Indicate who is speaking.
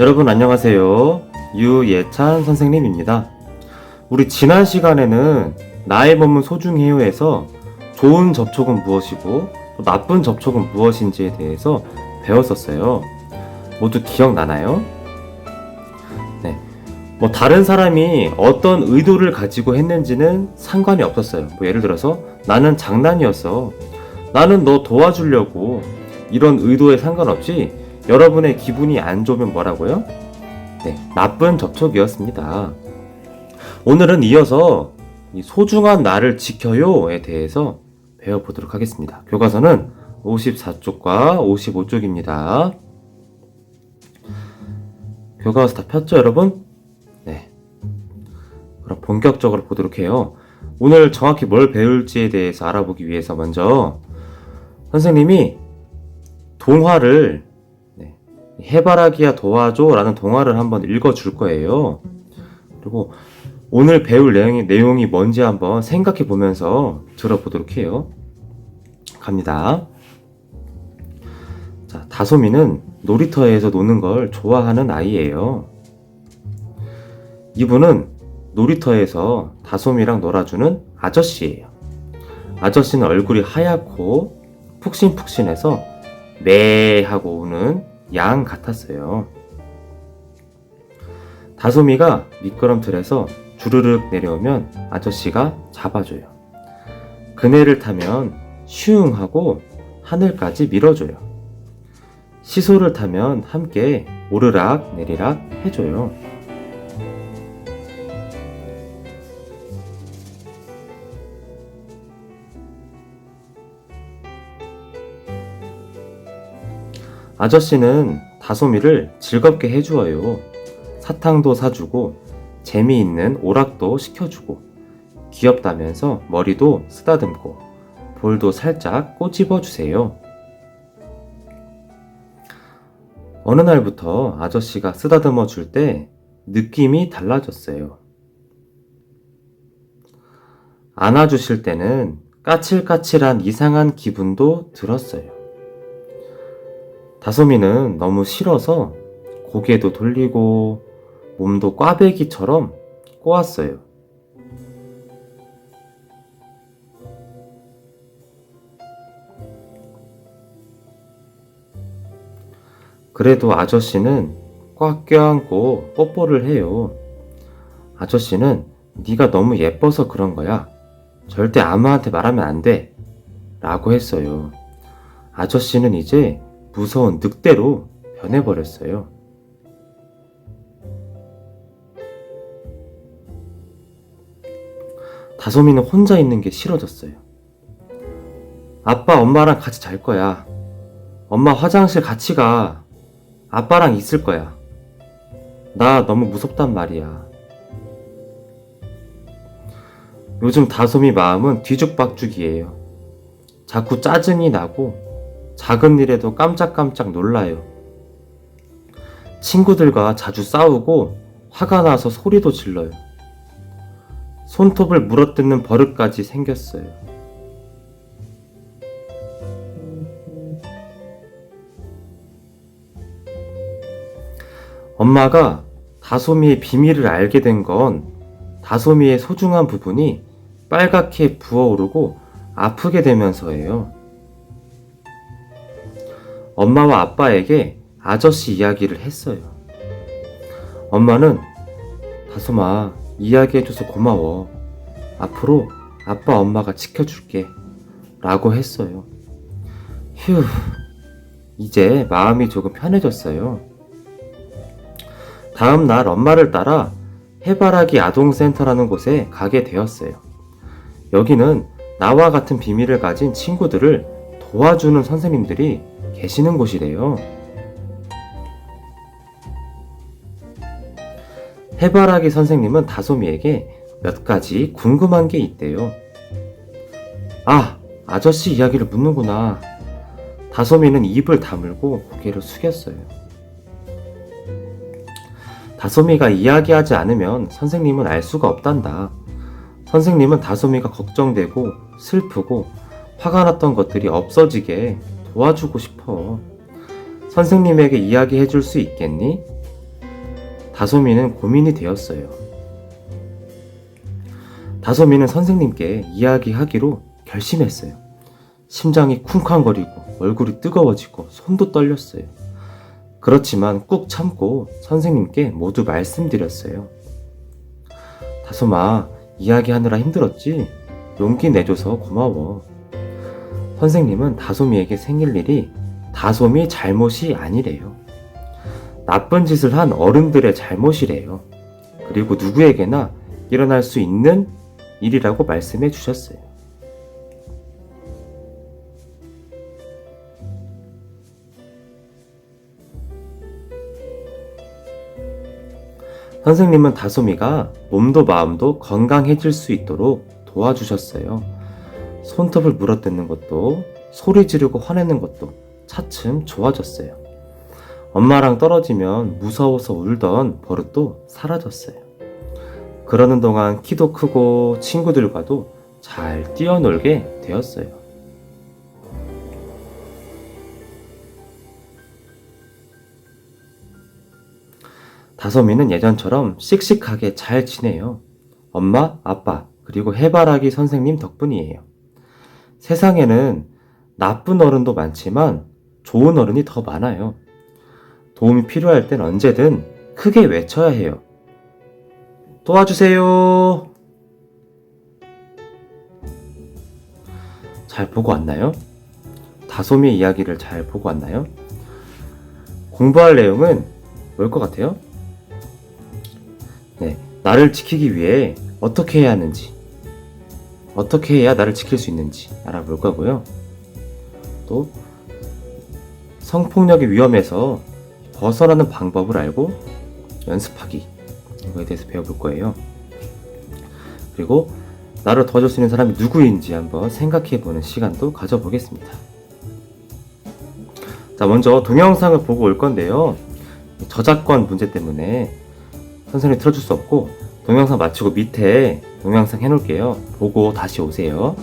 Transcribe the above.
Speaker 1: 여러분 안녕하세요. 유예찬 선생님입니다. 우리 지난 시간에는 나의 몸은 소중해요에서 좋은 접촉은 무엇이고 또 나쁜 접촉은 무엇인지에 대해서 배웠었어요. 모두 기억나나요? 네. 뭐 다른 사람이 어떤 의도를 가지고 했는지는 상관이 없었어요. 뭐 예를 들어서 나는 장난이었어. 나는 너 도와주려고 이런 의도에 상관없이 여러분의 기분이 안 좋으면 뭐라고요? 네, 나쁜 접촉이었습니다. 오늘은 이어서 이 소중한 나를 지켜요에 대해서 배워보도록 하겠습니다. 교과서는 54쪽과 55쪽입니다. 교과서 다 폈죠, 여러분? 네. 그럼 본격적으로 보도록 해요. 오늘 정확히 뭘 배울지에 대해서 알아보기 위해서 먼저 선생님이 동화를 네, 해바라기야 도와줘 라는 동화를 한번 읽어줄 거예요. 그리고 오늘 배울 내용이, 내용이 뭔지 한번 생각해 보면서 들어보도록 해요. 갑니다. 자, 다솜이는 놀이터에서 노는 걸 좋아하는 아이예요. 이분은 놀이터에서 다솜이랑 놀아주는 아저씨예요. 아저씨는 얼굴이 하얗고 푹신푹신해서 네 하고 우는 양 같았어요. 다솜이가 미끄럼틀에서 주르륵 내려오면 아저씨가 잡아줘요. 그네를 타면 슝 하고 하늘까지 밀어줘요. 시소를 타면 함께 오르락 내리락 해줘요. 아저씨는 다솜이를 즐겁게 해주어요. 사탕도 사주고 재미있는 오락도 시켜주고 귀엽다면서 머리도 쓰다듬고 볼도 살짝 꼬집어 주세요. 어느 날부터 아저씨가 쓰다듬어 줄 때 느낌이 달라졌어요. 안아주실 때는 까칠까칠한 이상한 기분도 들었어요. 다솜이는 너무 싫어서 고개도 돌리고 몸도 꽈배기처럼 꼬았어요. 그래도 아저씨는 꽉 껴안고 뽀뽀를 해요. 아저씨는 네가 너무 예뻐서 그런 거야. 절대 아무한테 말하면 안 돼. 라고 했어요. 아저씨는 이제 무서운 늑대로 변해버렸어요. 다솜이는 혼자 있는 게 싫어졌어요. 아빠, 엄마랑 같이 잘 거야. 엄마 화장실 같이 가. 아빠랑 있을 거야. 나 너무 무섭단 말이야. 요즘 다솜이 마음은 뒤죽박죽이에요. 자꾸 짜증이 나고 작은 일에도 깜짝깜짝 놀라요. 친구들과 자주 싸우고 화가 나서 소리도 질러요. 손톱을 물어뜯는 버릇까지 생겼어요. 엄마가 다솜이의 비밀을 알게 된 건 다솜이의 소중한 부분이 빨갛게 부어오르고 아프게 되면서예요. 엄마와 아빠에게 아저씨 이야기를 했어요. 엄마는 다솜아, 이야기해줘서 고마워. 앞으로 아빠 엄마가 지켜줄게. 라고 했어요. 휴, 이제 마음이 조금 편해졌어요. 다음 날 엄마를 따라 해바라기 아동센터라는 곳에 가게 되었어요. 여기는 나와 같은 비밀을 가진 친구들을 도와주는 선생님들이 계시는 곳이래요. 해바라기 선생님은 다솜이에게 몇 가지 궁금한 게 있대요. 아, 아저씨 이야기를 묻는구나. 다솜이는 입을 다물고 고개를 숙였어요. 다솜이가 이야기하지 않으면 선생님은 알 수가 없단다. 선생님은 다솜이가 걱정되고 슬프고 화가 났던 것들이 없어지게 도와주고 싶어. 선생님에게 이야기해 줄 수 있겠니? 다솜이는 고민이 되었어요. 다솜이는 선생님께 이야기하기로 결심했어요. 심장이 쿵쾅거리고 얼굴이 뜨거워지고 손도 떨렸어요. 그렇지만 꾹 참고 선생님께 모두 말씀드렸어요. 다솜아, 이야기하느라 힘들었지? 용기 내줘서 고마워. 선생님은 다솜이에게 생길 일이 다솜이 잘못이 아니래요. 나쁜 짓을 한 어른들의 잘못이래요. 그리고 누구에게나 일어날 수 있는 일이라고 말씀해 주셨어요. 선생님은 다솜이가 몸도 마음도 건강해질 수 있도록 도와주셨어요. 손톱을 물어뜯는 것도 소리 지르고 화내는 것도 차츰 좋아졌어요. 엄마랑 떨어지면 무서워서 울던 버릇도 사라졌어요. 그러는 동안 키도 크고 친구들과도 잘 뛰어놀게 되었어요. 다솜이는 예전처럼 씩씩하게 잘 지내요. 엄마, 아빠, 그리고 해바라기 선생님 덕분이에요. 세상에는 나쁜 어른도 많지만 좋은 어른이 더 많아요. 도움이 필요할 땐 언제든 크게 외쳐야 해요. 도와주세요. 잘 보고 왔나요? 다솜이의 이야기를 잘 보고 왔나요? 공부할 내용은 뭘 것 같아요? 네, 나를 지키기 위해 어떻게 해야 하는지, 어떻게 해야 나를 지킬 수 있는지 알아볼 거고요. 또 성폭력의 위험에서 벗어나는 방법을 알고 연습하기 이거에 대해서 배워볼 거예요. 그리고 나를 도와줄 수 있는 사람이 누구인지 한번 생각해보는 시간도 가져보겠습니다. 자, 먼저 동영상을 보고 올 건데요. 저작권 문제 때문에 선생님이 틀어줄 수 없고 동영상 마치고 밑에 동영상 해놓을게요. 보고 다시 오세요.